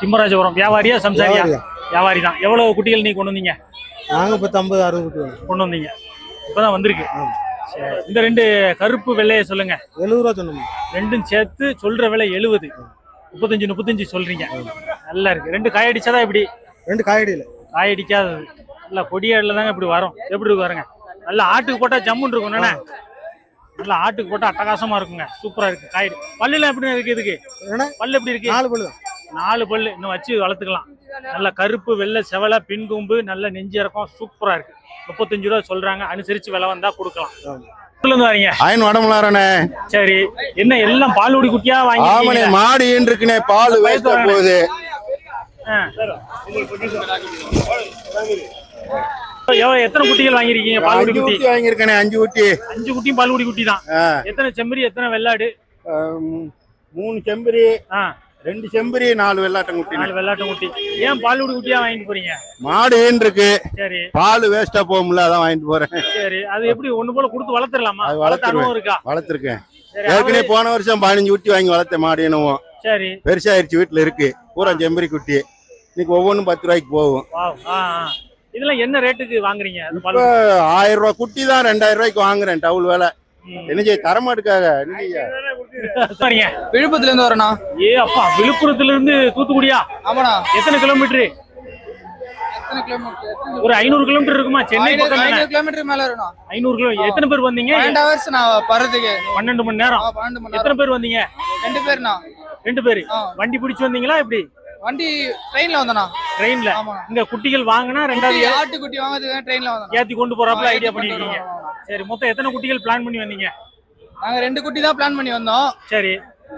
திம்மராஜபுரம். வியாபாரியா சம்சாரியா. வியாபாரி தான் எவ்வளவு குட்டிகள் நீ கொண்டு வந்தீங்க? நாங்க பத்து ஐம்பது அறுபது குட்டி கொண்டு வந்தீங்க. இப்பதான் வந்திருக்கு. இந்த ரெண்டு கருப்பு வெள்ளைய சொல்லுங்க. எழுபது ரூபா சொன்னோம். ரெண்டும் சேர்த்து சொல்ற விலை எழுபது. முப்பத்தஞ்சு முப்பத்தஞ்சு சொல்றீங்க. நல்லா இருக்கு. ரெண்டு காய் அடிச்சாதான் இப்படி? ரெண்டு காயடியில் காய் அடிக்காதது. நல்லா கொடியாடுல தாங்க இப்படி வரும். எப்படி இருக்கு பாருங்க. நல்லா ஆட்டுக்கு போட்டா ஜம்முன்னு இருக்கும். என்னண்ணே நல்லா ஆட்டுக்கு போட்டா அட்டகாசமா இருக்குங்க. சூப்பரா இருக்கு. காய் பல்லுலாம் எப்படி இருக்கு இதுக்கு? என்ன? பல்லு எப்படி இருக்கு? நாலு பல்லு தான். நாலு பல்லு இன்னும் வச்சு வளர்த்துக்கலாம். நல்ல கருப்பு வெள்ளை செவலை பின் கொம்பு நல்ல நெஞ்சு இறக்கம் சூப்பரா இருக்கு. முப்பத்தஞ்சு ரூபா சொல்றாங்க அனுசரிச்சு விலை வந்தா கொடுக்கலாம். அயன் சரி. என்ன எல்லாம் பாலுடி குட்டியா வாங்கி மாடு ஈன் இருக்குனே பால் வேஸ்டா போகுது எத்தனை குட்டிகள் வாங்கிருக்கீங்க அஞ்சு குட்டி? வாங்கியிருக்கேனே அஞ்சு ஊட்டி அஞ்சு குட்டியும் பாலுடி குட்டி தான். எத்தனை செம்மறி எத்தனை வெள்ளாடு? மூணு செம்பரி. ரெண்டு செம்பரி நாலு வெள்ளாட்டம் குட்டி. நாலு வெள்ளாட்டு குட்டி. ஏன் பாலுடி குட்டியா வாங்கிட்டு போறீங்க? மாடு ஈன் இருக்கு? சரி. பால் வேஸ்டா போகும்ல அதான் வாங்கிட்டு போறேன். சரி. அது எப்படி ஒண்ணு போல கொடுத்து வளர்த்துடலாமா? அது வளர்த்த வளர்த்துருவேன். அனுபவம் இருக்கா? வளர்த்துருக்கேன். ஏற்கனவே போன வருஷம் பதினஞ்சு ஊட்டி வாங்கி வளர்த்த மாடு என்னவும் சரி. பெருசாயிருச்சு வீட்டுல இருக்கு. பூரா செம்பரி குட்டி. இன்னைக்கு ஒவ்வொன்றும் பத்து ரூபாய்க்கு போகும். இதெல்லாம் என்ன ரேட்டுக்கு வாங்குறீங்க? பால் ஆயிரம் ரூபாய் குட்டி தான் ரெண்டாயிரம் ரூபாய்க்கு வாங்குறேன் டவுல் வேலை. என்ன செய்ய தரமாட்டுக்காக? என்ன சரிங்க விழுப்புரத்துல இருந்து வரேண்ணா. ஏ அப்பா விழுப்புரத்துல இருந்து தூத்துக்குடியா? ஆமாண்ணா. எத்தனை கிலோமீட்டர் ஒரு ஐநூறு கிலோமீட்டர் இருக்குமா? சென்னை பக்கம் கிலோமீட்டர் மேல வரும்ண்ணா. ஐநூறு கிலோ எத்தனை பேர் வந்தீங்க? பன்னெண்டு ஹவர்ஸ் நான் பறதுக்கு பன்னெண்டு மணி நேரம். பன்னெண்டு மணி எத்தனை பேர் வந்தீங்க? ரெண்டு பேர்ண்ணா. ரெண்டு பேரு. வண்டி பிடிச்சு வந்தீங்களா எப்படி? வண்டி ட்ரெயின்ல வந்தண்ணா. ட்ரெயின்ல இங்க குட்டிகள் வாங்கினா ரெண்டாவது ஏ- ஆட்டுக்குட்டி வாங்குறதுக்கு ட்ரெயின்ல வந்தோம் ஏத்தி கொண்டு போறாப்புல ஆ, ஐடியா பண்ணிருக்கீங்க. சரி மொத்தம் எத்தனை குட்டிகள் பிளான் பண்ணி வந்தீங்க? நாங்க ரெண்டு குட்டி தான் பிளான் பண்ணி வந்தோம். சரி.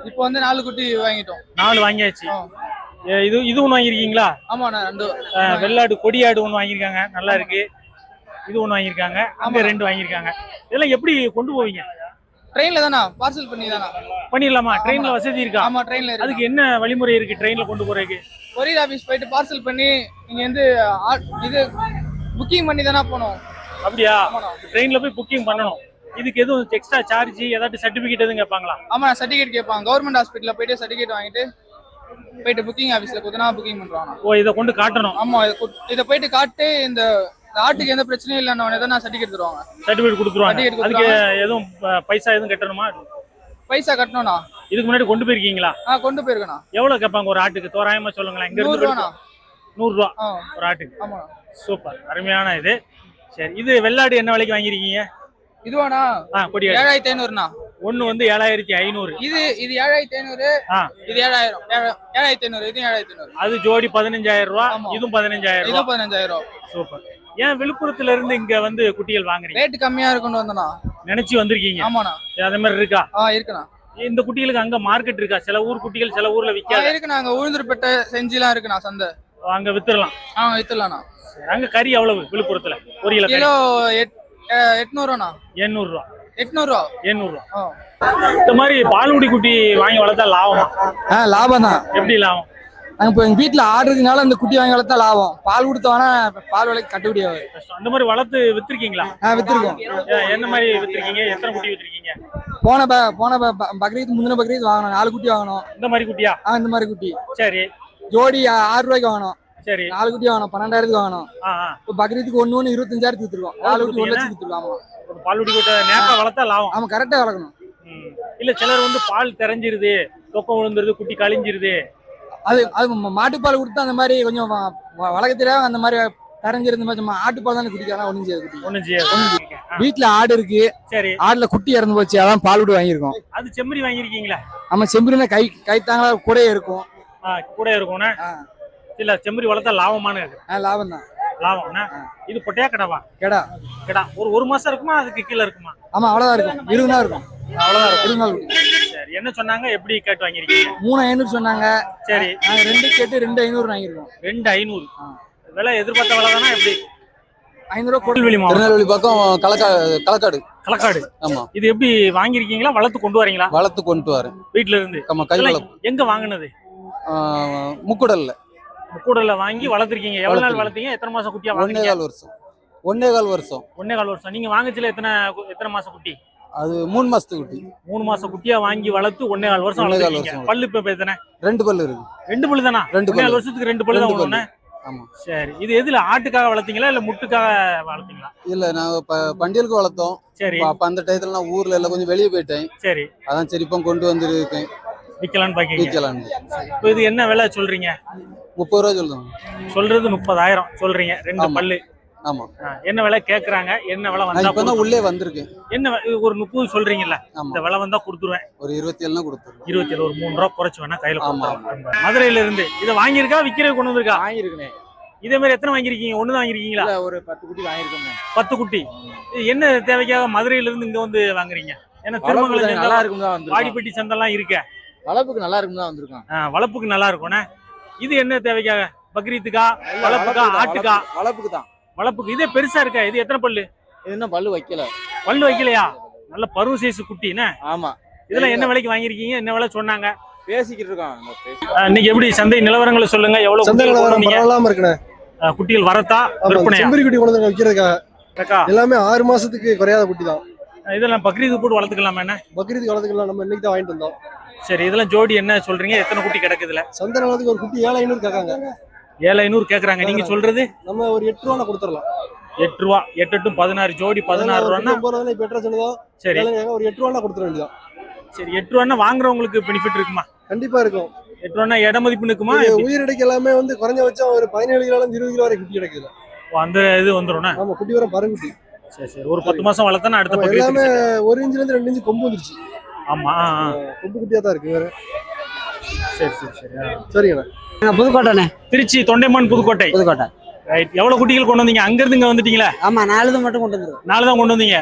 இப்போ வந்து நாலு குட்டி வாங்கிட்டோம். நாலு வாங்கியாச்சு. ஏ, இது இது ஒண்ணு வாங்கியிருக்கீங்களா? ஆமாண்ணா ரெண்டு அஹ், வெள்ளாடு கொடியாடு ஒண்ணு வாங்கியிருக்காங்க. நல்லா இருக்கு. இது ஒண்ணு வாங்கியிருக்காங்க. அங்க ஆமா. ரெண்டு வாங்கியிருக்காங்க. இதெல்லாம் எப்படி கொண்டு போவீங்க? ட்ரெயின்ல தானா? பார்சல் பண்ணி தானா? பண்ணிடலாமா? ட்ரெயின்ல வசதி இருக்கா? ஆமா ட்ரெயின்ல இருக்கு? அதுக்கு என்ன வழிமுறை இருக்கு ட்ரெயின்ல கொண்டு போறதுக்கு? கொரியர் ஆபீஸ் போயிட்டு பார்சல் பண்ணி நீங்க வந்து ஆ- இது புக்கிங் பண்ணி தானே போனோம். அப்படியா? ஆமாண்ணா ட்ரெயின்ல போய் புக்கிங் பண்ணணும். இதுக்கு எதுவும் எக்ஸ்ட்ரா சார்ஜ் ஏதாச்சும் சர்டிபிகேட் எதுவும் கேட்பாங்களா? ஆமா சர்டிஃபிகேட் கேட்பாங்க. கவர்மெண்ட் ஹாஸ்பிட்டல்ல போயிட்டு சர்டிஃபிகேட் வாங்கிட்டு போயிட்டு புக்கிங் ஆபீஸ்ல குத்தனா புக்கிங் பண்றாங்க ஓ இதை கொண்டு காட்டணும். ஆமா இத இத போயிட்டு காட்டு இந்த ஆட்டுக்கு எந்த பிரச்சனையும் இல்லைன்னு எதனா சர்டிஃபிகேட் தருவாங்க. சர்டிபிகேட் கொடுத்துருவாங்க. அதுக்கு எதுவும் பைசா எதுவும் கட்டணுமா? பைசா கட்டணும்ண்ணா. இதுக்கு முன்னாடி கொண்டு போயிருக்கீங்களா? ஆ கொண்டு போயிருக்கேண்ணா. எவ்வளவு கேட்பாங்க ஒரு ஆட்டுக்கு? தோராயமா சொல்லுங்களேன். இங்க நூறு இருந்து ரூபாண்ணா நூறு ரூபா. ஆ. ஒரு ஆட்டுக்கு. ஆமா சூப்பர். அருமையான இது. சரி இது வெள்ளாடு என்ன விலைக்கு வாங்கியிருக்கீங்க? இதுவாண்ணா? ஏழாயிரத்தி ஐநூறுண்ணா. ஒண்ணு வந்து ஏழாயிரத்தி ஐநூறு. இது இது ஏழாயிரத்தி ஐநூறு இது ஏழாயிரம் ஏழ- ஏழாயிரத்தி ஐநூறு இது ஏழாயிரத்தி ஐநூறு. அது ஜோடி பதினஞ்சாயிரம் ரூபா. இதுவும் பதினஞ்சாயிரம் இது ரூபா பதினஞ்சாயிரம். சூப்பர். ஏன் விழுப்புரத்துல இருந்து இங்க வந்து குட்டிகள் வாங்குறீங்க? ரேட் கம்மியா இருக்குன்னு வந்தண்ணா. நினைச்சு வந்திருக்கீங்க. ஆமாண்ணா. அதே மாதிரி இருக்கா? ஆ இருக்குண்ணா. இந்த குட்டிகளுக்கு அங்க மார்க்கெட் இருக்கா? சில ஊர் குட்டிகள் சில ஊர்ல விக்காத இருக்குண்ணா. அங்க உளுந்தூர்பேட்டை செஞ்சிலாம் இருக்குண்ணா சந்தை. அங்க வித்துடலாம் ஆ வித்துலாண்ணா அங்க கறி எவ்வளவு விழுப்புரத்துல? ஒரு கிலோ கிலோ எட் அஹ், எட்நூறுவாண்ணா? எண்ணூறு ரூபா எட்நூறுவா? எண்ணூறு ரூபா ஆ இந்த மாதிரி பால்குடி குட்டி வாங்கி வளர்த்தா லாபமா? ஆ லாபம் தான் எப்படி லாபம்? நாங்கள் இப்போ எங்கள் வீட்டில் ஆடு இருக்கனால இந்த குட்டி வாங்கி வளர்த்தா லாபம். பால் கொடுத்தோன்னா பால் விலைக்கு கட்டுப்படி ஆகுது. அந்த மாதிரி வளர்த்து வித்திருக்கீங்களா? ஆ விற்றுருக்கோம் என்ன மாதிரி வித்திருக்கீங்க? எத்தனை குட்டி வித்திருக்கீங்க? போன ப போன ப- ப- பக்ரீத் முந்தின பக்ரீத் வாங்கினோம் நாலு குட்டி வாங்கினோம் இந்த மாதிரி குட்டியா? ஆ இந்த மாதிரி குட்டி. சரி. ஜோடி ஆ- ஆறு ரூபாய்க்கு வாங்கினோம் சரி. நாலு குட்டி வாங்கினோம் பன்னெண்டாயிரத்துக்கு ஆ இப்போ பக்ரீத்துக்கு ஒன்று ஒன்று இருபத்தஞ்சாயிரத்துக்கு விற்றுருக்கோம் நாலு குட்டி ஒரு? லட்சம் விற்றுருக்கோம் ஆமாம் பால்குடி குட்டை நேக்கா வளர்த்தா லாபம். ஆமாம் கரெக்டாக வளர்க்கணும். இல்ல சிலர் வந்து பால் தெரிஞ்சிருது தொக்கம் விழுந்துருது குட்டி கழிஞ்சிருது. அது அது மாட்டுப்பால் கொடுத்தா அந்த மாதிரி கொஞ்சம் வ- வ- வளர்க்கத்திலே அந்த மாதிரி கரைஞ்சிருந்த மாதிரி ஆட்டுப்பால் தானே குடிக்கலாம் ஒன்றும் செய்யாது ஒண்ணும் செய்யாது. வீட்டில் ஆடு இருக்கு. சரி. ஆடுல குட்டி இறந்து போச்சு அதான் பால் விட்டு வாங்கியிருக்கோம். அது செம்மறி வாங்கியிருக்கீங்களா? ஆமா செம்புரினா கை கைத்தாங்களா கூடயே இருக்கும். கூட இருக்கும்னா ஆ. இல்ல செம்மறி வளர்த்தா லாபமான லாபம் தான். லாபம்னா? இது பொட்டையா கிடவா? கெடா. கிடா. ஒரு ஒரு மாசம் இருக்குமா? அதுக்கு கீழே இருக்குமா? ஆமா அவ்வளவுதான் இருக்கும். இருபது நாள் இருக்கும். அவ்வளவுதான் இருக்கும். இருபது நாள் இருக்கும். சரி என்ன சொன்னாங்க? எப்படி கேட்டு வாங்கியிருக்கீங்க? மூணு ஐநூறு சொன்னாங்க. சரி. நாங்க ரெண்டு கேட்டு ரெண்டு ஐநூறு வாங்கியிருக்கோம். ரெண்டு ஐநூறு. விலை எதிர்பார்த்த விலை தானே? எப்படி? ஐநூறு ரூபா திருநெல்வேலி பக்கம் களக்காடு களக்காடு களக்காடு ஆமா. இது எப்படி வாங்கியிருக்கீங்களா? வளர்த்து கொண்டு வரீங்களா? வளர்த்து கொண்டு வரேன். வீட்ல இருந்து. நம்ம கை இதெல்லாம் வளர்ப்பு எங்க வாங்குனது? முக்குடல்ல. கூடல வாங்கி வளர்த்திருக்கீங்க. எவ்வளவு நாள். வளர்த்தீங்க? எத்தனை மாசம் குட்டியா ஒன்னே வாங்குனீங்க கால் வருஷம். ஒன்னே கால் வருஷம். ஒன்னே கால் வருஷம். நீங்க வாங்குச்சுல எத்தனை எத்தனை மாசம் குட்டி? அது மூணு மாசத்து குட்டி. மூணு மாசம் குட்டியா வாங்கி வளர்த்து ஒன்னே கால் வருஷம் ஒன்னே கால் வளர்த்துருக்கீங்க. வருஷம். பல்லு இப்ப எத்தனை? ரெண்டு பல்லு இருக்கு. ரெண்டு பல்லு தானா ரெண்டு ஒன்னே கால் பல்லு. வருஷத்துக்கு ரெண்டு பல்லு தான் ரெண்டு ஒண்ணு ஆமா. சரி. இது எதுல? ஆட்டுக்காக வளர்த்தீங்களா இல்ல முட்டுக்காக வளர்த்தீங்களா? இல்ல நாங்க ப- பண்டியலுக்கு வளர்த்தோம். சரி. அப்ப அந்த டயத்துல நான் ஊர்ல எல்லாம் கொஞ்சம் வெளியே போயிட்டேன். சரி. அதான் சரி இப்போ கொண்டு வந்துருக்கேன். விக்கலான்னு பாக்கீங்க. விற்கலான்னு இப்போ இது என்ன விலை சொல்றீங்க? முப்பது ரூபா சொல்லுவாங்க சொல்றது முப்பதாயிரம் சொல்றீங்க. ரெண்டு ஆமா. பல்லு. ஆமா. ஆ, என்ன விலை கேக்குறாங்க? என்ன விலை நான் வந்தா இப்பதான் கொடுத்து- உள்ளே வந்திருக்கேன். என்ன வி- ஒரு முப்பது சொல்றீங்கல்ல ஆமா. இந்த விலை வந்தா கொடுத்துருவேன். ஒரு இருபத்தி ஏழுனா கொடுத்துருவோம் இருபத்தி ஏழு ஒரு மூணு ரூபா குறைச்சு வேணா கையில ஆமா. கொடுத்துருவோம். மதுரையில இருந்து. இதை வாங்கியிருக்கா விக்கிறது கொண்டு வந்திருக்கா? வாங்கியிருக்கேன். இதே மாதிரி எத்தனை வாங்கியிருக்கீங்க? ஒண்ணு தான் வாங்கியிருக்கீங்களா? இல்ல ஒரு பத்து குட்டி வாங்கியிருக்கோம் பத்து குட்டி. இது என்ன தேவைக்காக மதுரையில இருந்து இங்க வந்து வாங்குறீங்க? ஏன்னா வளர்ப்புக்கு திருமங்கலம் நல்லா சந்தை, இருக்கும் தான் வந்திருக்கோம் வாடிப்பட்டி சந்தெல்லாம் இருக்க. வளர்ப்புக்கு நல்லா இருக்கும் தான் வந்திருக்கோம் வளர்ப்புக்கு நல்லா இருக்கும்ண்ணே இது என்ன தேவைக்காக? பக்ரீத்துக்கா? வளர்ப்புக்கா? ஆட்டுக்கா? வளர்ப்புக்கு தான். வளர்ப்புக்கு இதே பெருசா இருக்கா? இது எத்தனை பல்லு? இது இன்னும் பல்லு வைக்கல. பல்லு வைக்கலையா? நல்ல பருவ சைஸ் குட்டின்னு ஆமா. இதெல்லாம் என்ன விலைக்கு வாங்கியிருக்கீங்க? என்ன விலை சொன்னாங்க? பேசிக்கிட்டு இருக்கோம் இன்னைக்கு எப்படி? சந்தை நிலவரங்களை சொல்லுங்க. எவ்வளவு சந்தை நிலவரம்? பரவாயில்லாம இருக்குண்ணே. குட்டிகள் வரத்தா? ஆமா விற்பனையா? செம்பரி குட்டி கொண்டு வந்து விற்கிறதுக்காக அக்கா, எல்லாமே ஆறு மாசத்துக்கு குறையாத குட்டி தான். இதெல்லாம் பக்ரீது போட்டு வளர்த்துக்கலாமா என்ன? பக்ரீத் வளர்த்துக்கலாம். நம்ம இன்னைக்கு தான் வாங்கிட்டு வந்தோம். சரி இதெல்லாம் ஜோடி என்ன சொல்றீங்க? எத்தனை குட்டி கிடக்குதுல சந்தை நிலத்துக்கு ஒரு குட்டி ஏழு ஐநூறு கேட்காங்க. ஏழு ஐநூறு கேக்குறாங்க நீங்க சொல்றது? நம்ம ஒரு எட்டு ரூபா கொடுத்துடலாம். எட்டு ரூபா எட்டு எட்டும் பதினாறு ஜோடி பதினாறு ரூபா இப்ப எட்டு சொன்னதோ சரி. ஒரு எட்டு ரூபா கொடுத்துட வேண்டியதான் சரி எட்டு ரூபான்னா வாங்குறவங்களுக்கு பெனிஃபிட் இருக்குமா? கண்டிப்பா இருக்கும். எட்டு ரூபான்னா இட மதிப்பு நிற்குமா உயிரிடைக்கு எல்லாமே வந்து குறைஞ்சபட்சம் ஒரு பதினேழு கிலோ இருபது கிலோ வரை குட்டி கிடைக்குது அந்த இது வந்துடும்னா ஆமா குட்டி வர பரங்குட்டி. சரி சரி. ஒரு பத்து மாசம் வளர்த்தா அடுத்த எல்லாமே. ஒரு இன்ச்சுல இருந்து ரெண்டு இன்ச்சு கொம்பு வந்துருச்சு. ஆமா. கொம்பு குட்டியா தான் இருக்கு வேற. சரி சரி சரி ஆ. சரிங்கண்ணா. புதுக்கோட்டைண்ணே. திருச்சி தொண்டைமான் புதுக்கோட்டை. புதுக்கோட்டை. ரைட் எவ்வளவு குட்டிகள் கொண்டு வந்தீங்க? அங்க இருந்து இங்க வந்துட்டீங்களா? ஆமா நாலு இது மட்டும் கொண்டு வந்துருவோம் நாலு தான் கொண்டு வந்தீங்க.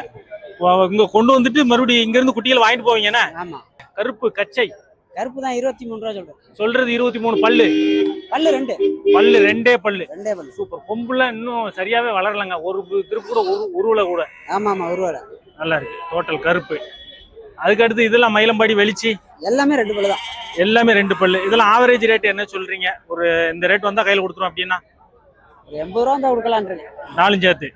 இங்க கொண்டு வந்துட்டு மறுபடியும் இங்க இருந்து குட்டிகள் வாங்கிட்டு போவீங்கண்ணே ஆமா. கருப்பு கச்சை. கருப்பு தான் இருபத்தி மூணு ரூபா சொல்றேன். சொல்றது இருபத்தி மூணு பல்லு. பல்லு ரெண்டு. பல்லு ரெண்டே பல்லு. ரெண்டே பல்லு. சூப்பர். கொம்புல இன்னும் சரியாவே வளரலங்க. ஒரு திருப்பு கூட ஒரு உருவல கூட. ஆமா ஆமா ஒரு வேலை நல்லா இருக்கு. டோட்டல் கருப்பு. அதுக்கு அடுத்து இதெல்லாம் மயிலம்பாடி வெளிச்சி. எல்லாமே ரெண்டு பல்லு தான். எல்லாமே ரெண்டு பல்லு. இதெல்லாம் ஆவரேஜ் ரேட் என்ன சொல்றீங்க? ஒரு இந்த ரேட் வந்தா கையில கொடுத்துரும் அப்படின்னா? ஒரு எண்பது ரூபா தான் கொடுக்கலான்றீங்க நாலும் சேர்த்து.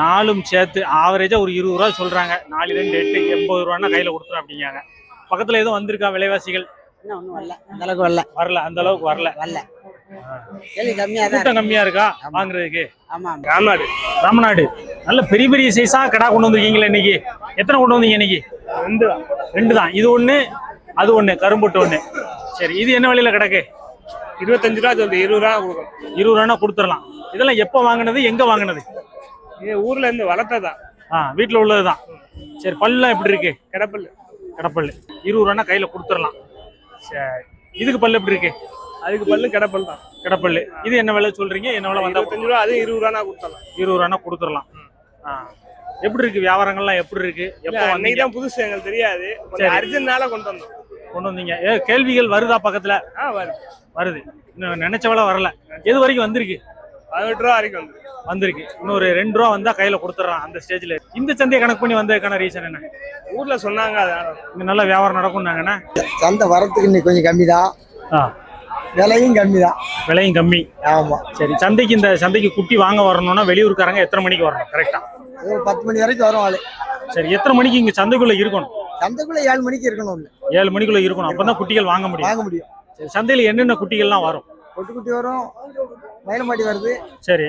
நாலும் சேர்த்து ஆவரேஜா ஒரு இருபது ரூபா சொல்றாங்க. நாலு ரெண்டு எட்டு எண்பது ரூபான்னா கையில கொடுத்துரும் அப்படிங்காங்க பக்கத்துல எதுவும் வந்திருக்கா விலைவாசிகள்? இன்னும் ஒன்றும் வரல. அந்த அளவுக்கு வரல. வரல. அந்த அளவுக்கு வரல. வரல. கூட்டம். கம்மியா இருக்கா. வாங்குறதுக்கு. ராமநாடு. ராமநாடு. நல்ல பெரிய பெரிய சைஸா கடா கொண்டு வந்திருக்கீங்களா இன்னைக்கு? எத்தனை கொண்டு வந்தீங்க இன்னைக்கு? ரெண்டு தான். ரெண்டு தான் இது ஒண்ணு அது ஒண்ணு கரும்புட்டு ஒண்ணு. சரி இது என்ன விலையில கிடக்கு? இருபத்தஞ்சு ரூபா சொல்லுது. இருபது ரூபா இருபது ரூபா கொடுத்துடலாம். இதெல்லாம் எப்போ வாங்கினது? எங்க வாங்கினது? இது ஊர்ல இருந்து வளர்த்ததான் ஆ வீட்டுல உள்ளதுதான். சரி பல்லாம் எப்படி இருக்கு? கிடப்பல் கடப்பல் இருபது ரூபா கையில கொடுத்துடலாம். சரி இதுக்கு பல்லு எப்படி இருக்கு? அதுக்கு பல்லு கிடப்பல் தான். கடப்பல் இது என்ன விலை சொல்றீங்க? என்ன விலை வந்தா இருபத்தஞ்சு ரூபா அது இருபது ரூபா கொடுத்தலாம் இருபது ரூபா கொடுத்துடலாம். ஆ. எப்படி இருக்கு? வியாபாரங்கள்லாம் எப்படி இருக்கு? எப்போ அன்னைக்கு வந்தீங்க தான் புதுசு எங்களுக்கு தெரியாது. அர்ஜென்ட்னால கொண்டு வந்தோம். கொண்டு வந்தீங்க. ஏ கேள்விகள் வருதா பக்கத்துல? ஆ வருது. வருது. இன்னும் நினைச்ச வேலை வரல. எது வரைக்கும் வந்திருக்கு? பதினெட்டு ரூபா வரைக்கும் வந்து வந்திருக்கு. இன்னும் ஒரு ரெண்டு ரூபா வந்தா கையில கொடுத்துட்றான் அந்த ஸ்டேஜ்ல இந்த சந்தையை கணக்கு பண்ணி வந்ததுக்கான ரீசன் என்ன? ஊர்ல சொன்னாங்க அதனால இங்க நல்ல வியாபாரம் நடக்கும்னாங்கண்ணா சந்தை வரத்துக்கு இன்னைக்கு கொஞ்சம் கம்மி தான் ஆ. விலையும் கம்மி தான். விலையும் கம்மி. ஆமா சரி. சந்தைக்கு இந்த சந்தைக்கு குட்டி வாங்க வரணும்னா வெளியூர்காரங்க எத்தனை மணிக்கு வரணும்? கரெக்டா ஒரு பத்து மணி வரைக்கும் வரும் ஆளு. சரி எத்தனை மணிக்கு இங்க சந்தைக்குள்ள இருக்கணும்? சந்தைக்குள்ள ஏழு மணிக்கு இருக்கணும். ஏழு மணிக்குள்ள இருக்கணும். அப்பதான் குட்டிகள் வாங்க முடியும். வாங்க முடியும். சரி சந்தையில என்னென்ன குட்டிகள்லாம் வரும்? கொட்டு குட்டி வரும் மயிலமாடி வருது. சரி.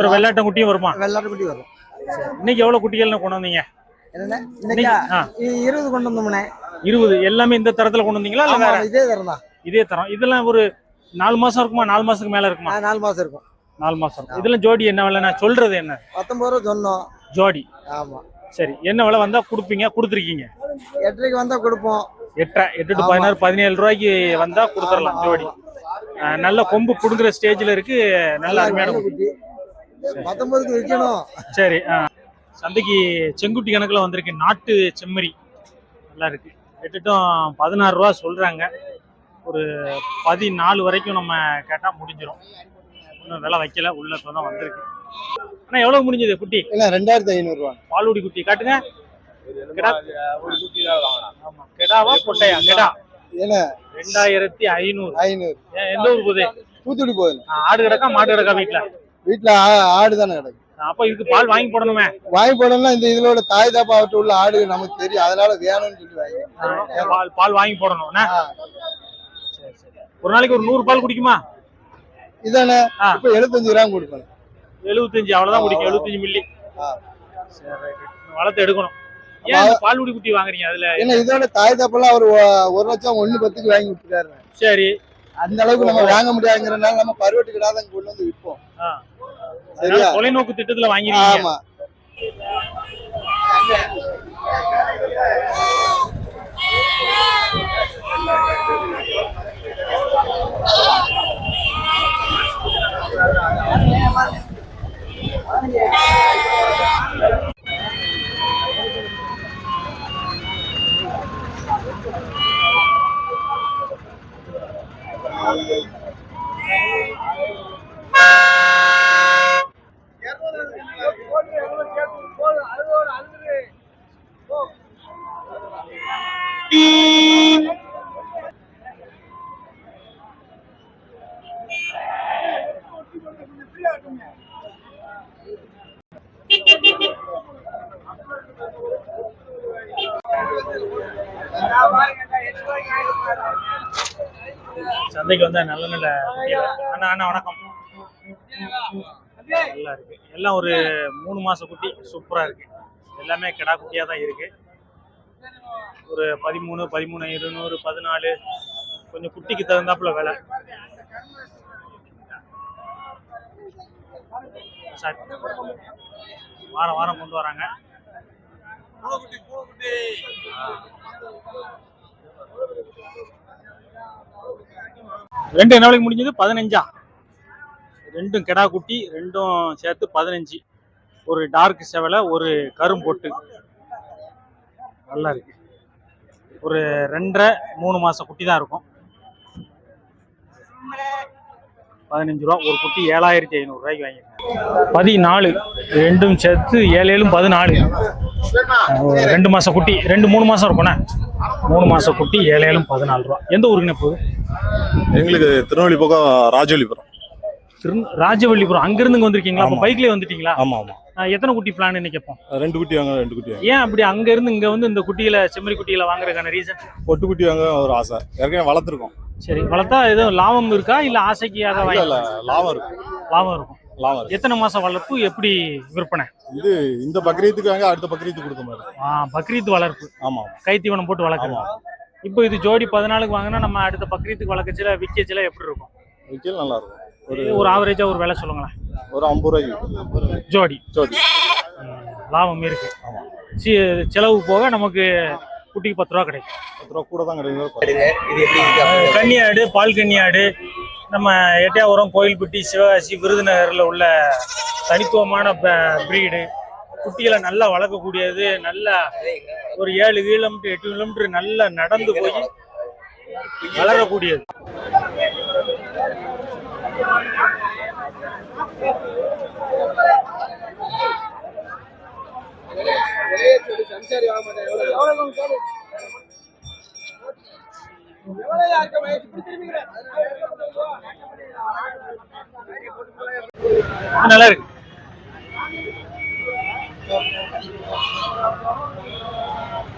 ஒரு வெள்ளாட்டம் குட்டியும் வருமா? வெள்ளாட்டு குட்டி வரும். இன்னைக்கு எவ்வளவு குட்டிகள்னு கொண்டு வந்தீங்க? இருபது கொண்டு வந்தோம்னே இருபது. எல்லாமே இந்த தரத்துல கொண்டு வந்தீங்களா இல்ல இதே தரம் தான். இதே தரம். இதெல்லாம் ஒரு நாலு மாசம் இருக்குமா? நாலு மாசத்துக்கு மேல இருக்குமா? நாலு மாசம் இருக்கும். நாலு மாசம் இதெல்லாம் ஜோடி என்ன விலை நான் சொல்றது என்ன? பத்தொன்பது ரூபா சொன்னோம். ஜோடி. ஆமா. சரி. என்ன விலை வந்தா கொடுப்பீங்க? கொடுத்துருக்கீங்க? எட்டரைக்கு வந்தா கொடுப்போம். எட்டரை எட்டு டு. பதினாறு பதினேழு ரூபாய்க்கு வந்தா கொடுத்துடலாம் ஜோடி. நல்ல கொம்பு புடுங்குற ஸ்டேஜ்ல இருக்கு. நல்ல அருமையான குட்டி. பத்தொன்பதுக்கு விற்கணும் சரி சந்தைக்கு செங்குட்டி கணக்குல வந்திருக்கு. நாட்டு செம்மறி. நல்லா இருக்கு. எட்டுட்டும் பதினாறு ரூபா சொல்றாங்க. ஒரு பதினாலு வரைக்கும் நம்ம கேட்டா முடிஞ்சிடும் இன்னும் விலை வைக்கல உள்ள இப்பதான் வந்திருக்கு. ஆனா எவ்வளவு முடிஞ்சது குட்டி? இல்ல ரெண்டாயிரத்தி ஐநூறு ரூபா பாலுடி குட்டி காட்டுங்க. கிடா? ஆமா. கெடாவா பொட்டையா? கெடா? ஏன்னா ரெண்டாயிரத்தி ஐநூறு. ஐநூறு. எந்த ஊர் போகுது? தூத்துக்குடி போகுது. ஆடு கிடக்கா மாடு கிடக்கா வீட்டுல வீட்டுல ஆடு தானே கிடக்கு. அப்ப இதுக்கு பால் வாங்கி போடணுமே. வாங்கி போடணும்னா இந்த இதுலோட தாய் தாப்பாவட்ட உள்ள ஆடு நமக்கு தெரியும். அதனால வேணும்னு சொல்லி வாங்கி பால் பால் வாங்கி போடணும். ஒரு நாளைக்கு ஒரு நூறு பால் குடிக்குமா? இதானே. இப்ப எழுபத்தஞ்சு கிராம் கொடுப்பேன். எழுபத்தஞ்சு அவ்வளவுதான் குடிக்கும். எழுபத்தஞ்சு மில்லி வளர்த்து எடுக்கணும். ஏன் பால் குடி குட்டி வாங்குறீங்க அதுல? ஏன்னா இதோட தாய் தாப்பெல்லாம் அவர் ஒரு லட்சம் ஒண்ணு பத்துக்கு வாங்கி விட்டுருக்காரு சரி. அந்த அளவுக்கு நம்ம வாங்க முடியாதுங்கிறனால நம்ம பருவட்டு கிடாதான் கொண்டு வந்து விற்போம். சரியா? தொலைநோக்கு திட்டத்துல வாங்கிருக்கீங்க. ஆமா. Yeah. சந்தைக்கு வந்து நல்ல நல்ல அண்ணா அண்ணா வணக்கம் நல்லா இருக்கு எல்லாம் ஒரு மூணு மாச குட்டி சூப்பரா இருக்கு எல்லாமே கிடா குட்டியா தான் இருக்கு ஒரு பதிமூணு பதிமூணு இருநூறு பதினாலு கொஞ்சம் குட்டிக்கு தகுந்தாப்புல விலை வாரம் வாரம் கொண்டு வராங்க. ரெண்டு என்ன விலைக்கு முடிஞ்சது? பதினஞ்சா? ரெண்டும் கெடா குட்டி ரெண்டும் சேர்த்து பதினஞ்சு. ஒரு டார்க் செவலை ஒரு கரும்பொட்டு நல்லா இருக்கு. ஒரு ரெண்டரை மூணு மாச குட்டி தான் இருக்கும். பதினஞ்சு ரூபா. ஒரு குட்டி ஏழாயிரத்தி ஐநூறுரூவாய்க்கு வாங்கியிருக்கேன். பதினாலு. ரெண்டும் சேர்த்து ஏழு ஏழும் பதினாலு. ரெண்டு மாதம் குட்டி. ரெண்டு மூணு மாதம் இருக்கும்ண்ணே. மூணு மாதம் குட்டி ஏழு ஏழும் பதினாலு ரூபா. எந்த ஊருக்குண்ணே போகுது? எங்களுக்கு திருநெல்வேலி பக்கம் ராஜவல்லிபுரம். திரு ராஜவல்லிபுரம் அங்கிருந்து வந்திருக்கீங்களா? அப்ப. பைக்லயே வந்துட்டீங்களா? ஆமா ஆமா. எத்தனை குட்டி பிளான் இன்னைக்கு கேட்போம் ரெண்டு குட்டி வாங்க ரெண்டு குட்டி வாங்க. ஏன் அப்படி அங்க இருந்து இங்க வந்து இந்த குட்டிகளை செம்மறி குட்டிகளை வாங்குறதுக்கான ரீசன் பொட்டு குட்டி வாங்க ஒரு ஆசை. ஏற்கனவே வளர்த்துருக்கோம். சரி வளர்த்தா எதுவும் லாபம் இருக்கா? இல்ல ஆசைக்கு அதை இல்ல வாங்கி இல்ல லாபம் இருக்கு. லாபம் இருக்கும். லாபம் எத்தனை மாசம் வளர்ப்பு? எப்படி விற்பனை? இது இந்த பக்ரீத்துக்கு வாங்க அடுத்த பக்ரீத்துக்கு கொடுக்க மாதிரி பக்ரீத் வளர்ப்பு. ஆமா. கைத்தீவனம் போட்டு வளர்க்குறது. ஆமா. இப்போ இது ஜோடி பதினாலுக்கு வாங்கினா நம்ம அடுத்த பக்ரீத்துக்கு வளர்க்கச்சில விற்கச்சில எப்படி இருக்கும்? வைக்கல் நல்லா இருக்கும். ஒரு ஒரு ஆவரேஜா ஒரு விலை சொல்லுங்களேன். ஒரு ஐம்பது ரூபாய்க்கு ஜோடி. ஜோடி. லாபம் இருக்கு. செலவு போக நமக்கு குட்டிக்கு பத்து ரூபா கிடைக்கும். பத்து ரூபா கூட தான் கிடைக்கும் கன்னியாடு பால் கன்னியாடு நம்ம எட்டயாபுரம் கோயில்பட்டி சிவகாசி விருதுநகரில் உள்ள தனித்துவமான பிரீடு குட்டிகளை நல்லா வளர்க்கக்கூடியது நல்லா ஒரு ஏழு கிலோமீட்டர் எட்டு கிலோமீட்டர் நல்லா நடந்து போய் வளரக்கூடியது. நல்லா இருக்கு.